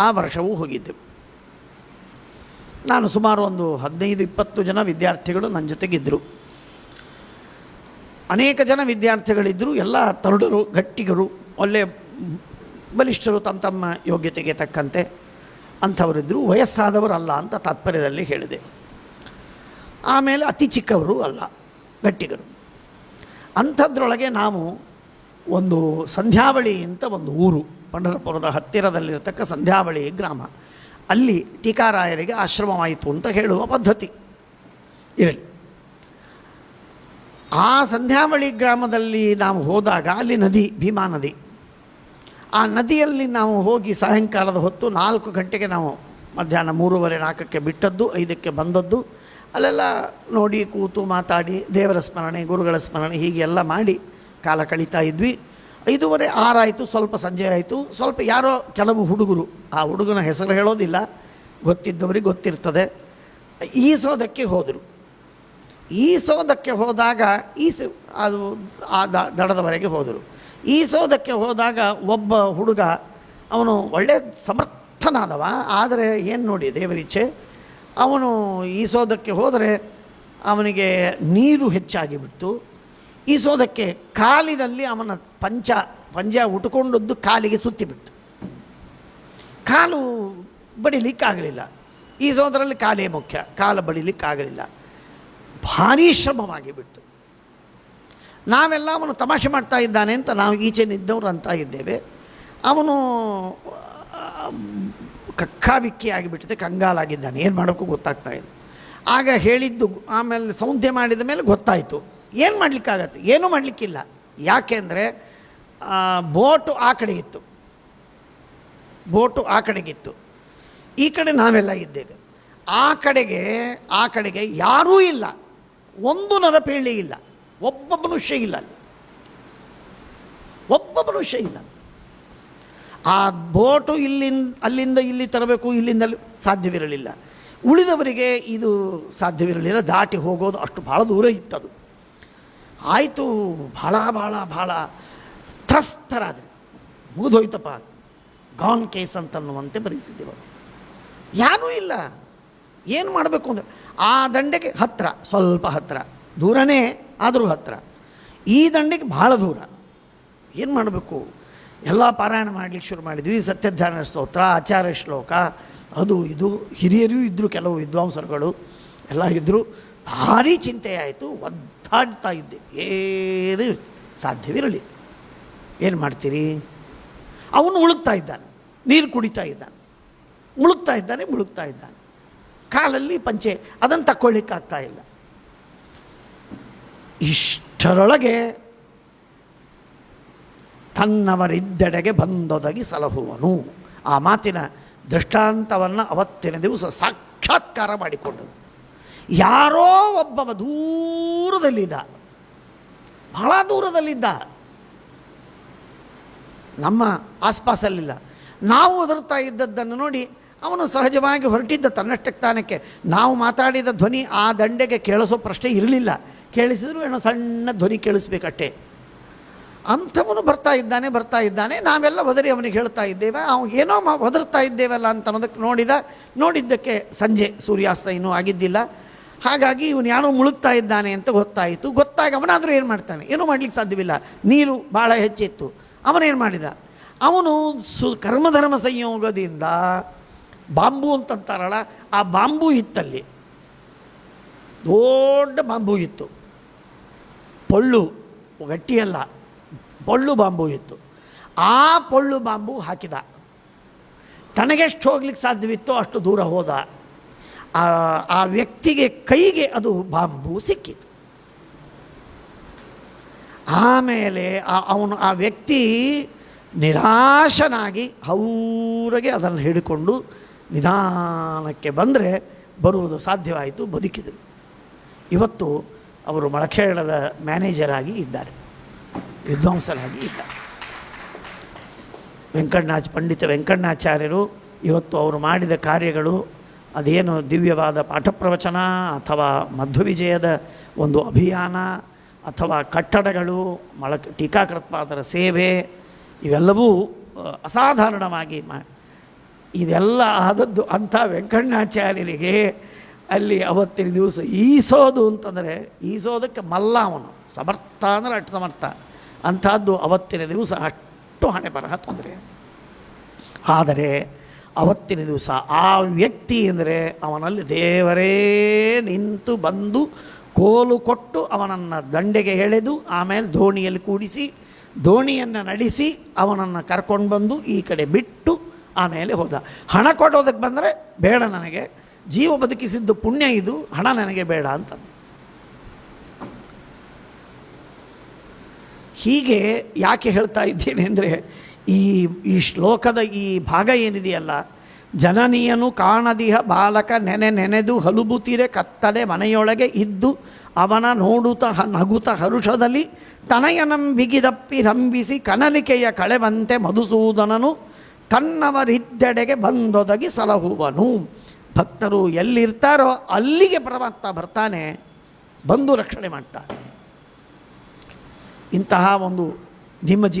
ಆ ವರ್ಷವೂ ಹೋಗಿದ್ದೆವು ನಾನು ಸುಮಾರು ಒಂದು ಹದಿನೈದು, ಇಪ್ಪತ್ತು ಜನ ವಿದ್ಯಾರ್ಥಿಗಳು ನನ್ನ ಜೊತೆಗಿದ್ದರು ಅನೇಕ ಜನ ವಿದ್ಯಾರ್ಥಿಗಳಿದ್ದರು ಎಲ್ಲ ತರುಡರು, ಗಟ್ಟಿಗರು ಒಳ್ಳೆಯ ಬಲಿಷ್ಠರು, ತಮ್ಮ ತಮ್ಮ ಯೋಗ್ಯತೆಗೆ ತಕ್ಕಂತೆ ಅಂಥವರಿದ್ದರು ವಯಸ್ಸಾದವರಲ್ಲ ಅಂತ ತಾತ್ಪರ್ಯದಲ್ಲಿ ಹೇಳಿದೆ. ಆಮೇಲೆ ಅತಿ ಚಿಕ್ಕವರು ಅಲ್ಲ, ಗಟ್ಟಿಗರು. ಅಂಥದ್ರೊಳಗೆ ನಾವು ಒಂದು ಸಂಧ್ಯಾವಳಿ ಅಂತ ಒಂದು ಊರು. ಪಂಢರಪುರದ ಹತ್ತಿರದಲ್ಲಿರತಕ್ಕ ಸಂಧ್ಯಾವಳಿ ಗ್ರಾಮ. ಅಲ್ಲಿ ಟೀಕಾರಾಯರಿಗೆ ಆಶ್ರಮವಾಯಿತು ಅಂತ ಹೇಳುವ ಪದ್ಧತಿ. ಇರಲಿ. ಆ ಸಂಧ್ಯಾವಳಿ ಗ್ರಾಮದಲ್ಲಿ ನಾವು ಹೋದಾಗ ಅಲ್ಲಿ ನದಿ, ಭೀಮಾ ನದಿ. ಆ ನದಿಯಲ್ಲಿ ನಾವು ಹೋಗಿ ಸಾಯಂಕಾಲದ ಹೊತ್ತು ನಾಲ್ಕು ಗಂಟೆಗೆ ನಾವು ಮಧ್ಯಾಹ್ನ ಮೂರುವರೆ, ನಾಲ್ಕಕ್ಕೆ ಬಿಟ್ಟದ್ದು, ಐದಕ್ಕೆ ಬಂದದ್ದು. ಅಲ್ಲೆಲ್ಲ ನೋಡಿ ಕೂತು ಮಾತಾಡಿ ದೇವರ ಸ್ಮರಣೆ, ಗುರುಗಳ ಸ್ಮರಣೆ ಹೀಗೆಲ್ಲ ಮಾಡಿ ಕಾಲ ಕಳೀತಾ ಇದ್ವಿ. ಐದೂವರೆ ಆರಾಯಿತು, ಸ್ವಲ್ಪ ಸಂಜೆ ಆಯಿತು. ಸ್ವಲ್ಪ ಯಾರೋ ಕೆಲವು ಹುಡುಗರು, ಆ ಹುಡುಗನ ಹೆಸರು ಹೇಳೋದಿಲ್ಲ, ಗೊತ್ತಿದ್ದವರಿಗೆ ಗೊತ್ತಿರ್ತದೆ. ಈಸೋದಕ್ಕೆ ಹೋದರು. ಈಸೋದಕ್ಕೆ ಹೋದಾಗ, ಈಸು, ಅದು, ಆ ದಡದವರೆಗೆ ಹೋದರು. ಈಸೋದಕ್ಕೆ ಹೋದಾಗ ಒಬ್ಬ ಹುಡುಗ, ಅವನು ಒಳ್ಳೆ ಸಮರ್ಥನಾದವ, ಆದರೆ ಏನು ನೋಡಿ ದೇವರಿಚ್ಛೆ ಅವನು ಈಸೋದಕ್ಕೆ ಹೋದರೆ ಅವನಿಗೆ ನೀರು ಹೆಚ್ಚಾಗಿ ಬಿಟ್ಟು ಈಸೋದಕ್ಕೆ ಕಾಲಿನಲ್ಲಿ ಅವನ ಪಂಚ, ಪಂಜ ಉಟ್ಕೊಂಡದ್ದು ಕಾಲಿಗೆ ಸುತ್ತಿಬಿಟ್ಟು ಕಾಲು ಬಡಿಲಿಕ್ಕಾಗಲಿಲ್ಲ ಈಸೋದರಲ್ಲಿ ಕಾಲೇ ಮುಖ್ಯ, ಕಾಲು ಬಡಿಲಿಕ್ಕಾಗಲಿಲ್ಲ ಭಾರೀ ಶ್ರಮವಾಗಿ ಬಿಟ್ಟು ನಾವೆಲ್ಲ ಅವನು ತಮಾಷೆ ಮಾಡ್ತಾ ಇದ್ದಾನೆ ಅಂತ ನಾವು ಈಚೆ ನಿದ್ದವರು ಅಂತ ಇದ್ದೇವೆ. ಅವನು ಕಕ್ಕಾವಿಕ್ಕಿ ಆಗಿಬಿಟ್ಟಿದೆ, ಕಂಗಾಲಾಗಿದ್ದಾನೆ. ಏನು ಮಾಡೋಕ್ಕೂ ಗೊತ್ತಾಗ್ತಾ ಇಲ್ಲ. ಆಗ ಹೇಳಿದ್ದು, ಆಮೇಲೆ ಸೌಂದ್ಯ ಮಾಡಿದ ಮೇಲೆ ಗೊತ್ತಾಯಿತು. ಏನು ಮಾಡಲಿಕ್ಕಾಗತ್ತೆ? ಏನೂ ಮಾಡಲಿಕ್ಕಿಲ್ಲ. ಯಾಕೆಂದರೆ ಬೋಟು ಆ ಕಡೆ ಇತ್ತು. ಬೋಟು ಆ ಕಡೆಗಿತ್ತು ಈ ಕಡೆ ನಾವೆಲ್ಲ ಇದ್ದೇವೆ. ಆ ಕಡೆಗೆ ಆ ಕಡೆಗೆ ಯಾರೂ ಇಲ್ಲ. ಒಂದು ನರಪೇಳಿ ಇಲ್ಲ. ಒಬ್ಬ ಮನುಷ್ಯ ಇಲ್ಲ ಅಲ್ಲಿ. ಒಬ್ಬ ಮನುಷ್ಯ ಇಲ್ಲ. ಆ ಬೋಟು ಇಲ್ಲಿಂದ, ಅಲ್ಲಿಂದ ಇಲ್ಲಿ ತರಬೇಕು, ಇಲ್ಲಿಂದ ಸಾಧ್ಯವಿರಲಿಲ್ಲ. ಉಳಿದವರಿಗೆ ಇದು ಸಾಧ್ಯವಿರಲಿಲ್ಲ. ದಾಟಿ ಹೋಗೋದು ಅಷ್ಟು ಭಾಳ ದೂರ ಇತ್ತದು. ಆಯಿತು, ಭಾಳ ಭಾಳ ಭಾಳ ತ್ರಸ್ತರಾದ್ರಿ. ಮುಗಿದೋಯ್ತಪ್ಪ. ಗಾನ್ ಕೇಸ್ ಅಂತನ್ನುವಂತೆ ಬಂತು ಯಾರೂ ಇಲ್ಲ. ಏನು ಮಾಡಬೇಕು ಅಂದರೆ, ಆ ದಂಡೆಗೆ ಹತ್ತಿರ ಸ್ವಲ್ಪ ಹತ್ತಿರ ದೂರನೇ ಆದರೂ ಹತ್ತಿರ ಈ ದಂಡೆಗೆ ಭಾಳ ದೂರ. ಏನು ಮಾಡಬೇಕು? ಎಲ್ಲ ಪಾರಾಯಣ ಮಾಡಲಿಕ್ಕೆ ಶುರು ಮಾಡಿದ್ವಿ ಸತ್ಯಧ್ಯಾನ ಸ್ತೋತ್ರ, ಆಚಾರ್ಯ ಶ್ಲೋಕ, ಅದು ಇದು, ಹಿರಿಯರು ಇದ್ದರು ಕೆಲವು ವಿದ್ವಾಂಸರುಗಳು, ಎಲ್ಲ ಇದ್ದರು ಭಾರಿ ಚಿಂತೆ ಆಯಿತು ಒದ್ದಾಡ್ತಾ ಇದ್ದೆ. ಏನು ಸಾಧ್ಯವಿರಲಿ. ಏನು ಮಾಡ್ತೀರಿ? ಅವನು ಉಳುಕ್ತಾ ಇದ್ದಾನೆ. ನೀರು ಕುಡಿತಾ ಇದ್ದಾನೆ. ಮುಳುಗ್ತಾ ಇದ್ದಾನೆ ಮುಳುಗ್ತಾ ಇದ್ದಾನೆ. ಕಾಲಲ್ಲಿ ಪಂಚೆ, ಅದನ್ನು ತಕ್ಕೊಳ್ಳಿಕ್ಕಾಗ್ತಾ ಇಲ್ಲ. ಇಷ್ಟರೊಳಗೆ ತನ್ನವರಿದ್ದೆಡೆಗೆ ಬಂದೊದಗಿ ಸಲಹುವನು. ಆ ಮಾತಿನ ದೃಷ್ಟಾಂತವನ್ನು ಅವತ್ತಿನ ದಿವಸ ಸಾಕ್ಷಾತ್ಕಾರ ಮಾಡಿಕೊಂಡನು. ಯಾರೋ ಒಬ್ಬವ ದೂರದಲ್ಲಿದ್ದ, ಬಹಳ ದೂರದಲ್ಲಿದ್ದ. ನಮ್ಮ ಆಸ್ಪಾಸಲ್ಲಿಲ್ಲ. ನಾವು ಒದರ್ತಾ ಇದ್ದದ್ದನ್ನು ನೋಡಿ ಅವನು ಸಹಜವಾಗಿ ಹೊರಟಿದ್ದ ತನ್ನಷ್ಟಕ್ಕೆ ತಾನಕ್ಕೆ. ನಾವು ಮಾತಾಡಿದ ಧ್ವನಿ ಆ ದಂಡೆಗೆ ಕೇಳಿಸೋ ಪ್ರಶ್ನೆ ಇರಲಿಲ್ಲ. ಕೇಳಿಸಿದ್ರು ಏನೋ ಸಣ್ಣ ಧ್ವನಿ ಕೇಳಿಸ್ಬೇಕಷ್ಟೇ. ಅಂಥವನು ಬರ್ತಾ ಇದ್ದಾನೆ ಬರ್ತಾ ಇದ್ದಾನೆ. ನಾವೆಲ್ಲ ಒದರಿ ಅವನಿಗೆ ಹೇಳ್ತಾ ಇದ್ದೇವೆ. ಅವ್ನು ಏನೋ ಮಾ ಒದರ್ತಾ ಇದ್ದೇವಲ್ಲ ಅಂತ ಅನ್ನೋದಕ್ಕೆ ನೋಡಿದ, ನೋಡಿದ್ದಕ್ಕೆ ಸಂಜೆ ಸೂರ್ಯಾಸ್ತ ಇನ್ನೂ ಆಗಿದ್ದಿಲ್ಲ. ಹಾಗಾಗಿ ಇವನು ಯಾರೋ ಮುಳುಗ್ತಾ ಇದ್ದಾನೆ ಅಂತ ಗೊತ್ತಾಯಿತು. ಗೊತ್ತಾಗಿ ಅವನಾದರೂ ಏನು ಮಾಡ್ತಾನೆ? ಏನೂ ಮಾಡಲಿಕ್ಕೆ ಸಾಧ್ಯವಿಲ್ಲ. ನೀರು ಭಾಳ ಹೆಚ್ಚಿತ್ತು. ಅವನೇನು ಮಾಡಿದ? ಅವನು ಸು ಕರ್ಮಧರ್ಮ ಸಂಯೋಗದಿಂದ ಬಾಂಬು ಅಂತಂತಾರಲ್ಲ, ಆ ಬಾಂಬು ಇತ್ತಲ್ಲಿ ದೊಡ್ಡ ಬಾಂಬು ಇತ್ತು. ಪೊಳ್ಳು, ಗಟ್ಟಿಯಲ್ಲ, ಪೊಳ್ಳು ಬಾಂಬು ಇತ್ತು. ಆ ಪೊಳ್ಳು ಬಾಂಬು ಹಾಕಿದ. ತನಗೆಷ್ಟು ಹೋಗ್ಲಿಕ್ಕೆ ಸಾಧ್ಯವಿತ್ತೋ ಅಷ್ಟು ದೂರ ಹೋದ. ಆ ಆ ವ್ಯಕ್ತಿಗೆ ಕೈಗೆ ಅದು ಬಾಂಬು ಸಿಕ್ಕಿತು. ಆಮೇಲೆ ಆ- ಅವನು ಆ ವ್ಯಕ್ತಿ ನಿರಾಶನಾಗಿ ಹೌರಗೆ ಅದನ್ನು ಹಿಡಿಕೊಂಡು ನಿಧಾನಕ್ಕೆ ಬಂದರೆ ಬರುವುದು ಸಾಧ್ಯವಾಯಿತು ಬದುಕಿದರು ಇವತ್ತು ಅವರು ಮೊಳಖೇಳದ ಮ್ಯಾನೇಜರ್ ಆಗಿ ಇದ್ದಾರೆ, ವಿದ್ವಾಂಸರಾಗಿ ಇದ್ದಾರೆ. ವೆಂಕಣ್ಣಾಚ, ಪಂಡಿತ ವೆಂಕಣ್ಣಾಚಾರ್ಯರು ಇವತ್ತು ಅವರು ಮಾಡಿದ ಕಾರ್ಯಗಳು ಅದೇನು ದಿವ್ಯವಾದ ಪಾಠ ಪ್ರವಚನ ಅಥವಾ ಮಧ್ವವಿಜಯದ ಒಂದು ಅಭಿಯಾನ ಅಥವಾ ಕಟ್ಟಡಗಳು ಮಳಕ್ ಟೀಕಾಕೃತ್ಪಾದರ ಸೇವೆ, ಇವೆಲ್ಲವೂ ಅಸಾಧಾರಣವಾಗಿ ಮಾ, ಇದೆಲ್ಲ ಆದದ್ದು ಅಂಥ ವೆಂಕಣ್ಣಾಚಾರ್ಯರಿಗೆ ಅಲ್ಲಿ ಅವತ್ತಿನ ದಿವಸ ಈಸೋದು ಅಂತಂದರೆ, ಈಸೋದಕ್ಕೆ ಮಲ್ಲ ಅವನು, ಸಮರ್ಥ ಅಂದರೆ ಅಷ್ಟು ಸಮರ್ಥ. ಅಂಥದ್ದು ಅವತ್ತಿನ ದಿವಸ ಅಷ್ಟು ಹಣೆ ಬರಹ ತೊಂದರೆ. ಆದರೆ ಅವತ್ತಿನ ದಿವಸ ಆ ವ್ಯಕ್ತಿ ಅಂದರೆ ಅವನಲ್ಲಿ ದೇವರೇ ನಿಂತು ಬಂದು ಕೋಲು ಕೊಟ್ಟು ಅವನನ್ನು ದಂಡೆಗೆ ಎಳೆದು ಆಮೇಲೆ ದೋಣಿಯಲ್ಲಿ ಕೂಡಿಸಿ ದೋಣಿಯನ್ನು ನಡೆಸಿ ಅವನನ್ನು ಕರ್ಕೊಂಡು ಬಂದು ಈ ಕಡೆ ಬಿಟ್ಟು ಆಮೇಲೆ ಹೋದ. ಹಣ ಕೊಡೋದಕ್ಕೆ ಬಂದರೆ ಬೇಡ ನನಗೆ, ಜೀವ ಬದುಕಿಸಿದ್ದು ಪುಣ್ಯ ಇದು, ಹಣ ನನಗೆ ಬೇಡ ಅಂತ ಹೀಗೆ ಯಾಕೆ ಹೇಳ್ತಾ ಇದ್ದೇನೆ ಅಂದರೆ ಈ ಈ ಶ್ಲೋಕದ ಈ ಭಾಗ ಏನಿದೆಯಲ್ಲ? ಜನನಿಯನು ಕಾಣದಿಹ ಬಾಲಕ ನೆನೆ ನೆನೆದು ಹಲುಬುತಿರೆ ಕತ್ತಲೆ ಮನೆಯೊಳಗೆ ಇದ್ದು ಅವನ ನೋಡುತ್ತ ನಗುತ ಹರುಷದಲ್ಲಿ ತನಯನಂ ಬಿಗಿದಪ್ಪಿ ರಂಭಿಸಿ ಕನಲಿಕೆಯ ಕಳೆವಂತೆ ಮಧುಸೂದನನು ತನ್ನವರಿದ್ದೆಡೆಗೆ ಬಂದೊದಗಿ ಸಲಹುವನು. ಭಕ್ತರು ಎಲ್ಲಿರ್ತಾರೋ ಅಲ್ಲಿಗೆ ಪರಮಾತ್ಮ ಬರ್ತಾನೆ, ಬಂದು ರಕ್ಷಣೆ ಮಾಡ್ತಾನೆ. ಇಂತಹ ಒಂದು ನಿಮ್ಮ ಜೀವ